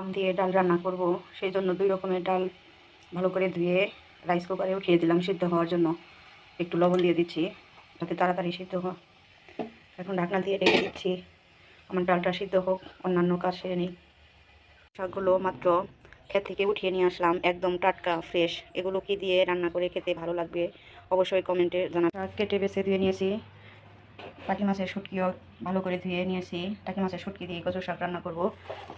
আম দিয়ে ডাল রান্না করব। সেই জন্য দুই রকমের ডাল ভালো করে ধুয়ে রাইস কুকারে উঠিয়ে দিলাম সিদ্ধ হওয়ার জন্য। একটু লবণ দিয়ে দিচ্ছি, যাতে তাড়াতাড়ি সিদ্ধ হয়। এখন ঢাকনা দিয়ে রেখে দিচ্ছি। আমার ডালটা সিদ্ধ হোক, অন্যান্য কাজ সেরে নিই। শাকগুলো মাত্র ক্ষেত থেকে উঠিয়ে নিয়ে আসলাম, একদম টাটকা ফ্রেশ এগুলো কি দিয়ে রান্না করে খেতে ভালো লাগবে অবশ্যই কমেন্টে জানা শাক কেটে বেছে ধুয়ে নিয়েছি। টাকি মাছের শুটকিও ভালো করে ধুয়ে নিয়েছি টাকি মাছের শুটকি দিয়ে কচু শাক রান্না করব।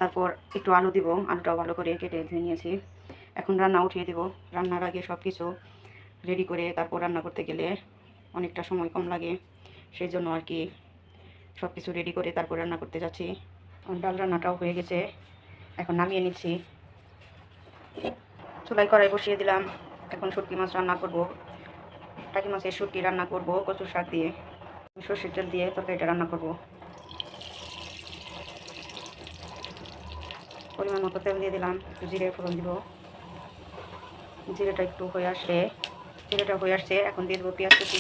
তারপর একটু আলু দিব, আলুটাও ভালো করে কেটে ধুয়ে নিয়েছি এখন রান্না উঠিয়ে দেব, রান্নার আগে সব কিছু রেডি করে তারপর রান্না করতে গেলে অনেকটা সময় কম লাগে। সেই জন্য আর কি সব কিছু রেডি করে তারপর রান্না করতে যাচ্ছি। ডাল রান্নাটাও হয়ে গেছে, এখন নামিয়ে নিচ্ছি। চুলাই কড়াই বসিয়ে দিলাম, এখন শুটকি মাছ রান্না করব। টাকি মাছের শুটকি রান্না করব কচু শাক দিয়ে। সর্ষের তেল দিয়ে তরকারিটা রান্না করব। পরিমাণ মতো তেল দিয়ে দিলাম জিরে ফোড়ন দিব। জিরেটা একটু হয়ে আসলে, জিরেটা হয়ে আসছে, এখন দিয়ে দেবো পেঁয়াজ কুচি।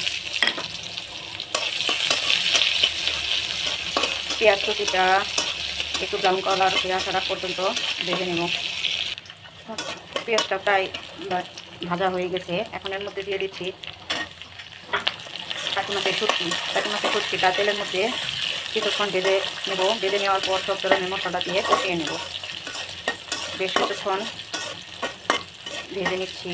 পেঁয়াজ কুচিটা একটু ব্রাউন কালার হয়ে আসার পর্যন্ত ভেজে নেব। পেঁয়াজটা প্রায় ভাজা হয়ে গেছে, এখন এর মধ্যে দিয়ে দিচ্ছি কাটি মাছের শুটকি কাটি মাছের শুটকিটা তেলের মধ্যে কিছুক্ষণ ভেজে নেব। ভেজে নেওয়ার পর সব ধরনের মশলা দিয়ে কষিয়ে নেব। বেশ কিছুক্ষণ ভেজে নিচ্ছি।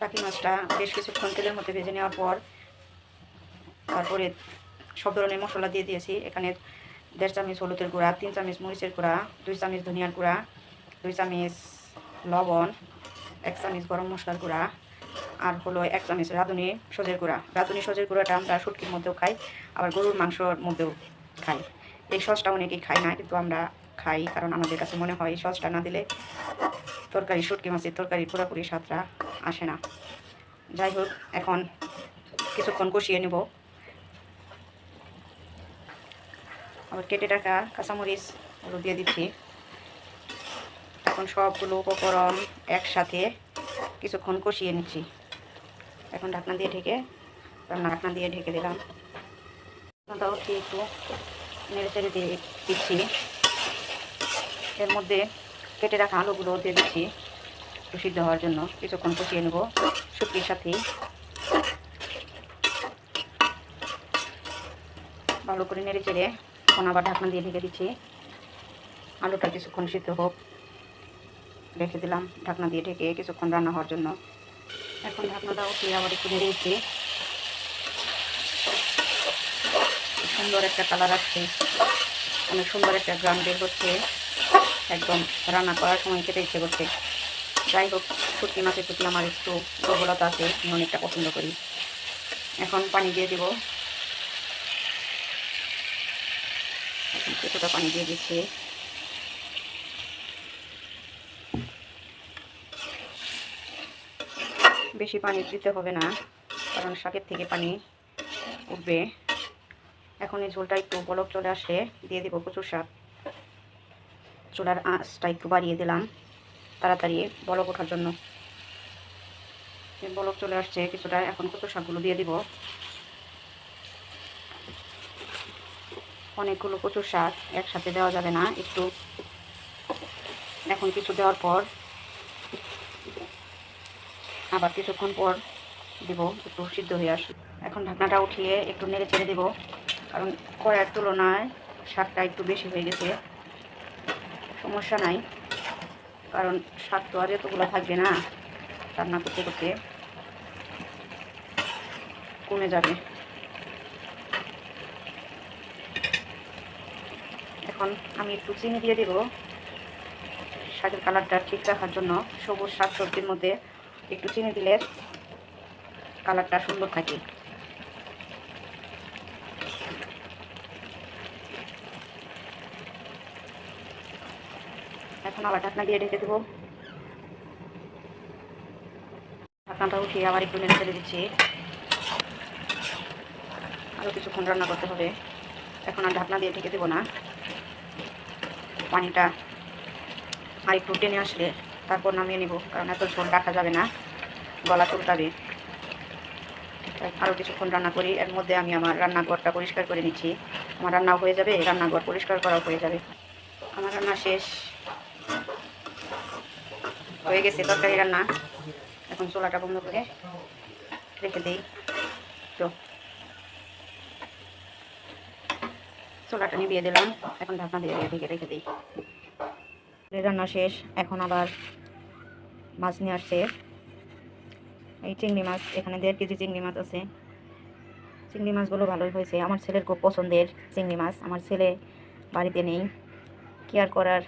কাকি মাছটা বেশ কিছুক্ষণ তেলের মধ্যে ভেজে নেওয়ার পর তারপরে সব ধরনের মশলা দিয়ে দিয়েছি। এখানে দেড় চামচ হলুদের গুঁড়া, তিন চামচ মরিচের গুঁড়া, দুই চামচ ধনিয়ার গুঁড়া, দুই চামচ লবণ, এক চামচ গরম মশলার গুঁড়া আর হলো এক চামচ রাঁধুনি সজের গুঁড়া। রাঁধুনি সজের গুঁড়াটা আমরা শুটকির মধ্যেও খাই, আবার গরুর মাংসর মধ্যেও খাই। এই সসটা অনেকেই খায় না, কিন্তু আমরা খাই, কারণ আমাদের কাছে মনে হয় সসটা না দিলে তরকারি, শুটকি মাছের তরকারি পুরোপুরি স্বাদটা আসে না। যাই হোক, এখন কিছুক্ষণ কষিয়ে নেব। আবার কেটে টাকা কাঁচামরিচ ওগুলো দিয়ে দিচ্ছি। এখন সবগুলো উপকরণ একসাথে কিছুক্ষণ কষিয়ে নিচ্ছি। এখন ঢাকনা দিয়ে ঢেকে রান্না ঢাকনা দিয়ে ঢেকে দিলাম। ঢাকনাটাও ঠিক একটু নেড়ে চেড়ে দিয়ে দিচ্ছি। এর মধ্যে কেটে রাখা আলুগুলো দিয়ে দিচ্ছি একটু সিদ্ধ হওয়ার জন্য। কিছুক্ষণ কষিয়ে নেব শুকির সাথেই। ভালো করে নেড়ে চেড়ে এখন আবার ঢাকনা দিয়ে ঢেকে দিচ্ছি। আলুটা কিছুক্ষণ সিদ্ধ হোক। রেখে দিলাম, ঢাকনা দিয়ে ঢেকে কিছুক্ষণ রান্না হওয়ার জন্য। এখন ঢাকনাটা উঠিয়ে আবার একটু নেড়ে দিচ্ছি। সুন্দর একটা কালার আসছে। অনেক সুন্দর একটা গ্রাম বের হচ্ছে। একদম রান্না করার সময় খেতে ইচ্ছে করছে। যাই হোক, শুটকি মাছের প্রতি আমার একটু দুর্বলতা আছে, আমি অনেকটা পছন্দ করি। এখন পানি দিয়ে দেবো। কিছুটা পানি দিয়ে দিচ্ছি। বেশি পানি দিতে হবে না, কারণ শাকের থেকে পানি উঠবে। এখন এই ঝোলটা একটু বলক চলে আসলে দিয়ে দিব প্রচুর শাক। চুলার আঁচটা একটু বাড়িয়ে দিলাম, তাড়াতাড়ি বলক ওঠার জন্য। বলক চলে আসছে, কিছুটা এখন কচু শাকগুলো দিয়ে দিব। অনেকগুলো কচুর শাক একসাথে দেওয়া যাবে না, একটু। এখন কিছু দেওয়ার পর আবার কিছুক্ষণ পর দিব, একটু সিদ্ধ হয়ে আসবে এখন ঢাকনাটা উঠিয়ে একটু নেড়ে চেড়ে দেবো, কারণ কড়াইয়ের তুলনায় শাকটা একটু বেশি হয়ে গেছে। সমস্যা নাই, কারণ শাক তো আর এতগুলো থাকবে না, রান্না করতে করতে। কমে যাবে। এখন আমি একটু চিনি দিয়ে দেবো। শাকের কালারটা ঠিক রাখার জন্য সবুজ শাক সবজির মধ্যে একটু চিনি দিলে কালারটা সুন্দর থাকে। এখন আবার ঢাকনা দিয়ে ঢেকে দেবো। ঢাকনাটা উঠিয়ে আবার একটু নেড়ে ফেলে দিচ্ছি। আরও কিছুক্ষণ রান্না করতে হবে। এখন আর ঢাকনা দিয়ে ঢেকে দেবো না। পানিটা আর একটু টেনে আসলে তারপর নামিয়ে নিব, কারণ এত ঝোল রাখা যাবে না। গলা চুলকাবে আরও কিছুক্ষণ রান্না করি, এর মধ্যে আমি আমার রান্নাঘরটা পরিষ্কার করে নিচ্ছি। আমার রান্নাও হয়ে যাবে, রান্নাঘর পরিষ্কার করাও হয়ে যাবে। আমার রান্না শেষ। হয়ে গেছে তরকারি রান্না। এখন চোলাটা বন্ধ করে রেখে দিই। তো। চোলাটা নিভিয়ে দিলাম। এখন ঢাকনা দিয়ে ঢেকে রেখে দিই। রান্না শেষ। এখন আবার মাছ নিয়ে আসছে। এই চিংড়ি মাছ, এখানে দেড় কেজি চিংড়ি মাছ আছে। চিংড়ি মাছগুলো ভালোই হয়েছে। আমার ছেলের খুব পছন্দের চিংড়ি মাছ। আমার ছেলে বাড়িতে নেই। কেয়ার করার?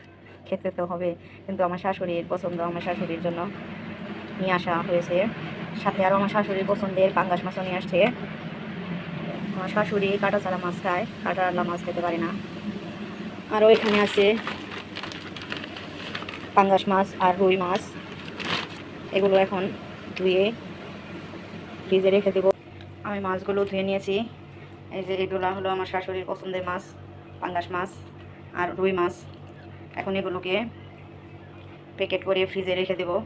খেতে তো হবে। কিন্তু আমার শাশুড়ির পছন্দ, আমার শাশুড়ির জন্য নিয়ে আসা হয়েছে। সাথে আরও আমার শাশুড়ির পছন্দের পাঙ্গাস মাছও নিয়ে আসছে। আমার শাশুড়ি কাটা ছাড়া মাছ খায়। কাটাওয়ালা মাছ খেতে পারে না। আরও এখানে আছে পাঙ্গাস মাছ আর রুই মাছ। এগুলো এখন ধুয়ে ফ্রিজে রেখে দেবো। আমি মাছগুলো ধুয়ে নিয়েছি। এই যে এগুলো হলো আমার শাশুড়ির পছন্দের মাছ, পাঙ্গাস মাছ আর রুই মাছ। এখন এগুলোকে প্যাকেট করে ফ্রিজে রেখে দেবো।